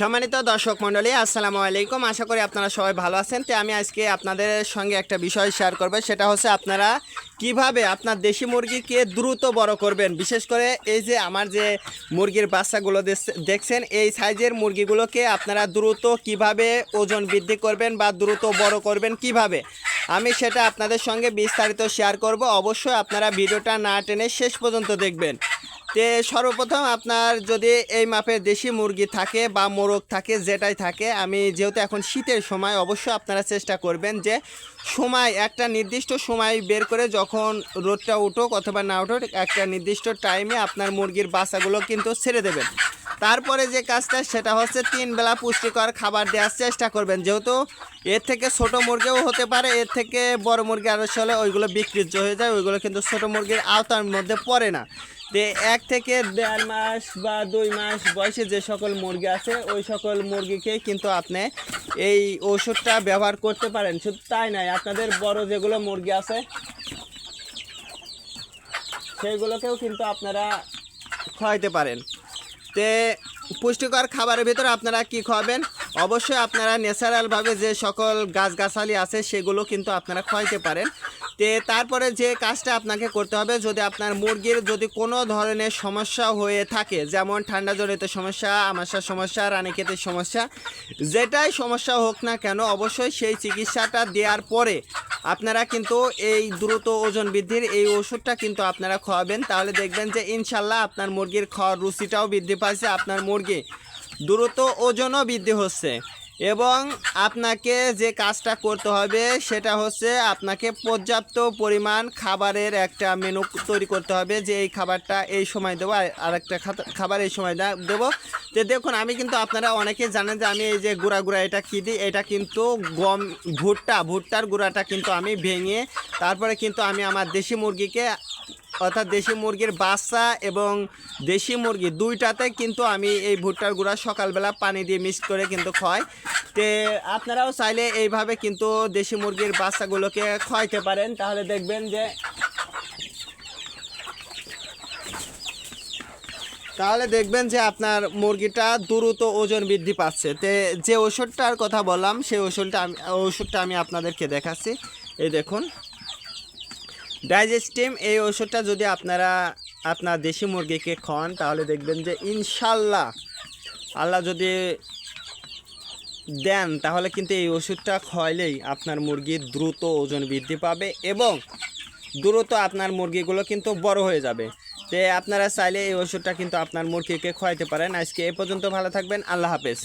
সম্মানিত দর্শক মণ্ডলী, আসসালামু আলাইকুম। আশা করি আপনারা সবাই ভালো আছেন। তো আমি আজকে আপনাদের সঙ্গে একটা বিষয় শেয়ার করব। সেটা হচ্ছে আপনারা কীভাবে আপনার দেশি মুরগিকে দ্রুত বড় করবেন। বিশেষ করে এই যে আমার যে মুরগির বাচ্চাগুলো দেখছেন, এই সাইজের মুরগিগুলোকে আপনারা দ্রুত কীভাবে ওজন বৃদ্ধি করবেন বা দ্রুত বড় করবেন, কীভাবে? আমি সেটা আপনাদের সঙ্গে বিস্তারিত শেয়ার করব। অবশ্যই আপনারা ভিডিওটা না টেনে শেষ পর্যন্ত দেখবেন। তে সর্বপ্রথম আপনার যদি এই মাপের দেশি মুরগি থাকে বা মোরগ থাকে, যেটাই থাকে, আমি যেহেতু এখন শীতের সময়, অবশ্যই আপনারা চেষ্টা করবেন যে সময়, একটা নির্দিষ্ট সময় বের করে যখন রোদটা উঠুক অথবা না উঠুক, একটা নির্দিষ্ট টাইমে আপনার মুরগির বাসাগুলো কিন্তু ছেড়ে দেবেন। তারপরে যে কাজটা, সেটা হচ্ছে তিন বেলা পুষ্টিকর খাবার দেওয়ার চেষ্টা করবেন। যেহেতু এর থেকে ছোট মুরগিও হতে পারে, এর থেকে বড় মুরগি আরও চলে ওইগুলো বিকৃত হয়ে যায়, ওইগুলো কিন্তু ছোট মুরগির আওতার মধ্যে পড়ে না। যে এক থেকে দেড় মাস বা দুই মাস বয়সে যে সকল মুরগি আছে, ওই সকল মুরগিকে কিন্তু আপনি এই ওষুধটা ব্যবহার করতে পারেন। শুধু তাই নয়, আপনাদের বড় যেগুলো মুরগি আছে, সেইগুলোকেও কিন্তু আপনারা খাওয়াইতে পারেন। তে পুষ্টিকর খাবারের ভিতরে আপনারা কি খাবেন? অবশ্যই আপনারা ন্যাচারালভাবে যে সকল গাছগাছালি আছে সেগুলো কিন্তু আপনারা খাওয়াইতে পারেন। তে তারপরে যে কাজটা আপনাকে করতে হবে, যদি আপনার মুরগির যদি কোনো ধরনের সমস্যা হয়ে থাকে, যেমন ঠান্ডা ঠান্ডাজনিত সমস্যা আমাশার সমস্যা রানীক্ষেতের সমস্যা, যেটাই সমস্যা হোক না কেন, অবশ্যই সেই চিকিৎসাটা দেওয়ার পরে আপনারা কিন্তু এই দ্রুত ওজন বৃদ্ধির এই ওষুধটা কিন্তু আপনারা খাওয়াবেন। তাহলে দেখবেন যে ইনশাল্লাহ আপনার মুরগির খাওয়ার রুচিটাও বৃদ্ধি পাচ্ছে, আপনার মুরগি দ্রুত ওজনও বৃদ্ধি হচ্ছে। এবং আপনাকে যে কাজটা করতে হবে সেটা হচ্ছে আপনাকে পর্যাপ্ত পরিমাণ খাবারের একটা মেনু তৈরি করতে হবে যে এই খাবারটা এই সময় দেবো আর একটা খাবার এই সময় দেবো। তো দেখুন, আমি কিন্তু আপনারা অনেকে জানেন যে আমি এই যে গুঁড়া গুঁড়া এটা কী দিই? এটা কিন্তু গম, ভুট্টা, ভুট্টার গুঁড়াটা কিন্তু আমি ভেঙে তারপরে কিন্তু আমি আমার দেশি মুরগিকে অর্থাৎ দেশি মুরগির বাচ্চা এবং দেশি মুরগি দুইটাতে কিন্তু আমি এই ভুট্টার গুঁড়া সকালবেলা পানি দিয়ে মিক্স করে কিন্তু খাই। তে আপনারাও চাইলে এইভাবে কিন্তু দেশি মুরগির বাচ্চাগুলোকে খাওয়াইতে পারেন। তাহলে দেখবেন যে তাহলে দেখবেন যে আপনার মুরগিটা দ্রুত ওজন বৃদ্ধি পাচ্ছে। তে যে ওষুধটার কথা বললাম, সেই ওষুধটা আমি ওষুধটা আমি আপনাদেরকে দেখাচ্ছি। এই দেখুন। ডাইজেস্টিম, এই ওষুধটা যদি আপনারা আপনার দেশি মুরগিকে খান তাহলে দেখবেন যে ইনশাল্লাহ আল্লাহ যদি দেন, তাহলে কিন্তু এই ওষুধটা খাওয়াইলেই আপনার মুরগির দ্রুত ওজন বৃদ্ধি পাবে এবং দ্রুত আপনার মুরগিগুলো কিন্তু বড় হয়ে যাবে। তে আপনারা চাইলে এই ওষুধটা কিন্তু আপনার মুরগিকে খাওয়াইতে পারেন। আজকে এ পর্যন্ত ভালো থাকবেন। আল্লাহ হাফেজ।